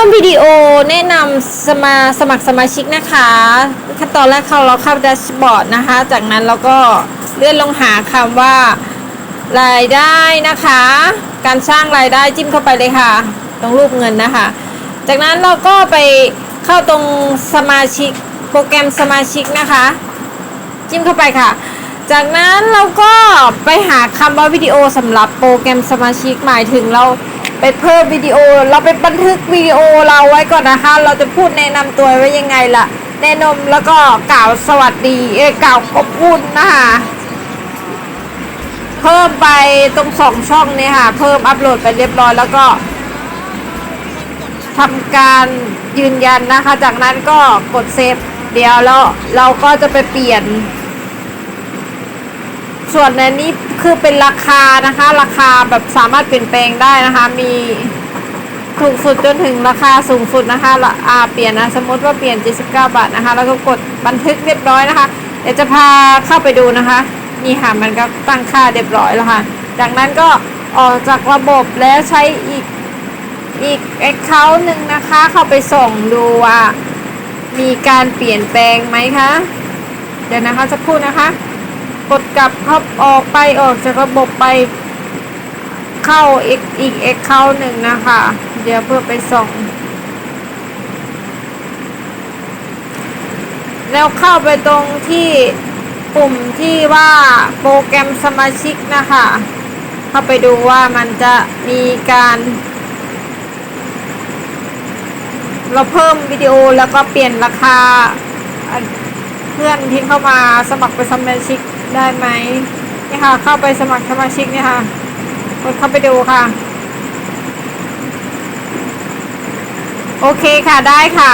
ริ่มวิดีโอแนะนำสมาสมัครสมาชิกนะคะ ขั้นตอนแรกเข้าเราเข้าแดชบอร์ดนะคะ จากนั้นเราก็เลื่อนลงหาคำว่ารายได้นะคะ การสร้างรายได้จิ้มเข้าไปเลยค่ะ ตรงรูปเงินนะคะ จากนั้นเราก็ไปเข้าตรงสมาชิกโปรแกรมสมาชิกนะคะ จิ้มเข้าไปค่ะ จากนั้นเราก็ไปหาคำว่าวิดีโอสำหรับโปรแกรมสมาชิกหมายถึงเรา ไปเพิ่มวิดีโอ เราไปบันทึกวิดีโอเราไว้ก่อนนะคะ เราจะพูดแนะนำตัวไว้ยังไงล่ะ แนะนำแล้วก็กล่าวสวัสดี เอ้กล่าวขอบคุณนะคะเพิ่มไปตรงสองช่องนี้ค่ะ เพิ่มอัปโหลดไปเรียบร้อยแล้วก็ทำการยืนยันนะคะ จากนั้นก็กดเซฟเดี๋ยวแล้วเราก็จะไปเปลี่ยน ส่วนในนี้คือเป็นราคานะคะ ราคาแบบสามารถเปลี่ยนแปลงได้นะคะ มีถูกสุดจนถึงราคาสูงสุดนะคะละอาเปลี่ยนนะสมมติว่าเปลี่ยน 79 บาทนะคะ แล้วก็กดบันทึกเรียบร้อยนะคะ เดี๋ยวจะพาเข้าไปดูนะคะ นี่ค่ะมันก็ตั้งค่าเรียบร้อยแล้วค่ะ จากนั้นก็ออกจากระบบแล้วใช้อีกอีกแอคเคาท์หนึ่งนะคะ เข้าไปส่องดูว่ามีการเปลี่ยนแปลงไหมคะ เดี๋ยวนะคะจะพูดนะคะ กดกลับเข้าออกไปออกจากระบบไปเข้าอีกอีกเอ็กเข้าหนึ่งนะคะ เดี๋ยวเพื่อไปส่ง แล้วเข้าไปตรงที่ปุ่มที่ว่าโปรแกรมสมาชิกนะคะ เข้าไปดูว่ามันจะมีการ เราเพิ่มวิดีโอแล้วก็เปลี่ยนราคา พื่อนที่เข้ามาสมัครเป็นสมาชิกได้ไหมนี่ค่ะ เข้าไปสมัครสมาชิกเนี่ยค่ะกดเข้าไปดูค่ะ โอเคค่ะได้ค่ะ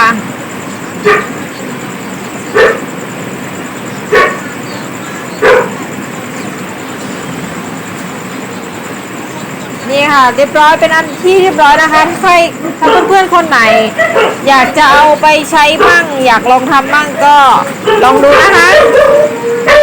นี่ค่ะเรียบร้อยเป็นอันที่เรียบร้อยนะคะ ใครถ้าเพื่อนๆคน ไหน อยากจะเอาไปใช้บ้าง อยากลองทำบ้างก็ลองดูนะคะสวัสดีค่ะ